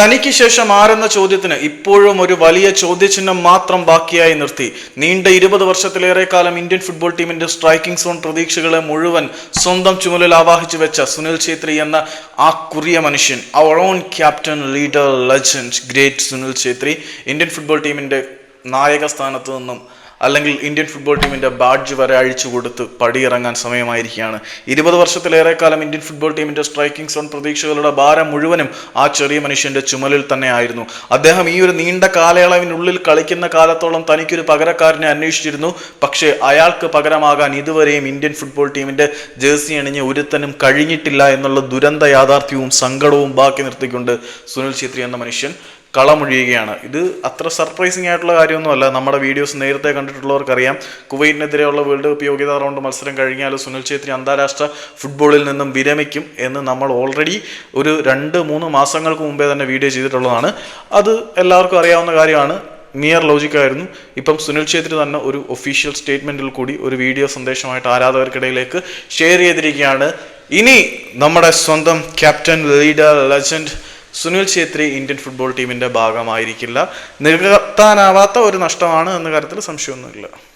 തനിക്ക് ശേഷം ആരെന്ന ചോദ്യത്തിന് ഇപ്പോഴും ഒരു വലിയ ചോദ്യചിഹ്നം മാത്രം ബാക്കിയായി നിർത്തി. നീണ്ട ഇരുപത് വർഷത്തിലേറെ കാലം ഇന്ത്യൻ ഫുട്ബോൾ ടീമിന്റെ സ്ട്രൈക്കിംഗ് സോൺ പ്രതീക്ഷകളെ മുഴുവൻ സ്വന്തം ചുമലിൽ ആവാഹിച്ചു വെച്ച സുനിൽ ഛേത്രി എന്ന ആ കുറിയ മനുഷ്യൻ our own captain leader legend great Sunil Chhetri Indian football ടീമിന്റെ നായക സ്ഥാനത്ത് നിന്നും അല്ലെങ്കിൽ ഇന്ത്യൻ ഫുട്ബോൾ ടീമിന്റെ ബാഡ്ജ് വരെ അഴിച്ചു കൊടുത്ത് പടിയിറങ്ങാൻ സമയമായിരിക്കുകയാണ്. ഇരുപത് വർഷത്തിലേറെ കാലം ഇന്ത്യൻ ഫുട്ബോൾ ടീമിന്റെ സ്ട്രൈക്കിംഗ് സോൺ പ്രതീക്ഷകളുടെ ഭാരം മുഴുവനും ആ ചെറിയ മനുഷ്യന്റെ ചുമലിൽ തന്നെ ആയിരുന്നു അദ്ദേഹം ഈ ഒരു നീണ്ട കാലയളവിനുള്ളിൽ കളിക്കുന്ന കാലത്തോളം തനിക്കൊരു പകരക്കാരനെ അന്വേഷിച്ചിരുന്നു. പക്ഷേ അയാൾക്ക് പകരമാകാൻ ഇതുവരെയും ഇന്ത്യൻ ഫുട്ബോൾ ടീമിന്റെ ജേഴ്സി അണിഞ്ഞ് ഒരുത്തനും കഴിഞ്ഞിട്ടില്ല എന്നുള്ള ദുരന്ത യാഥാർത്ഥ്യവും സങ്കടവും ബാക്കി നിർത്തിക്കൊണ്ട് സുനിൽ ഛേത്രി എന്ന മനുഷ്യൻ കളമൊഴിയുകയാണ്. ഇത് അത്ര സർപ്രൈസിംഗ് ആയിട്ടുള്ള കാര്യമൊന്നുമല്ല. നമ്മുടെ വീഡിയോസ് നേരത്തെ കണ്ടിട്ടുള്ളവർക്കറിയാം. കുവൈറ്റിനെതിരെയുള്ള വേൾഡ് കപ്പ് യോഗ്യതാ റൗണ്ട് മത്സരം കഴിഞ്ഞാൽ സുനിൽ ഛേത്രി അന്താരാഷ്ട്ര ഫുട്ബോളിൽ നിന്നും വിരമിക്കും എന്ന് നമ്മൾ ഓൾറെഡി ഒരു രണ്ട് മൂന്ന് മാസങ്ങൾക്ക് മുമ്പേ തന്നെ വീഡിയോ ചെയ്തിട്ടുള്ളതാണ്. അത് എല്ലാവർക്കും അറിയാവുന്ന കാര്യമാണ്. നിയർ ലോജിക്കായിരുന്നു ഇപ്പം സുനിൽ ഛേത്രി തന്നെ ഒരു ഒഫീഷ്യൽ സ്റ്റേറ്റ്മെന്റിൽ കൂടി ഒരു വീഡിയോ സന്ദേശമായിട്ട് ആരാധകർക്കിടയിലേക്ക് ഷെയർ ചെയ്തിരിക്കുകയാണ്. ഇനി നമ്മുടെ സ്വന്തം captain leader legend Sunil Chhetri Indian football ടീമിന്റെ ഭാഗമായിരിക്കില്ല. നികത്താനാവാത്ത ഒരു നഷ്ടമാണ് എന്ന കാര്യത്തിൽ സംശയമൊന്നുമില്ല.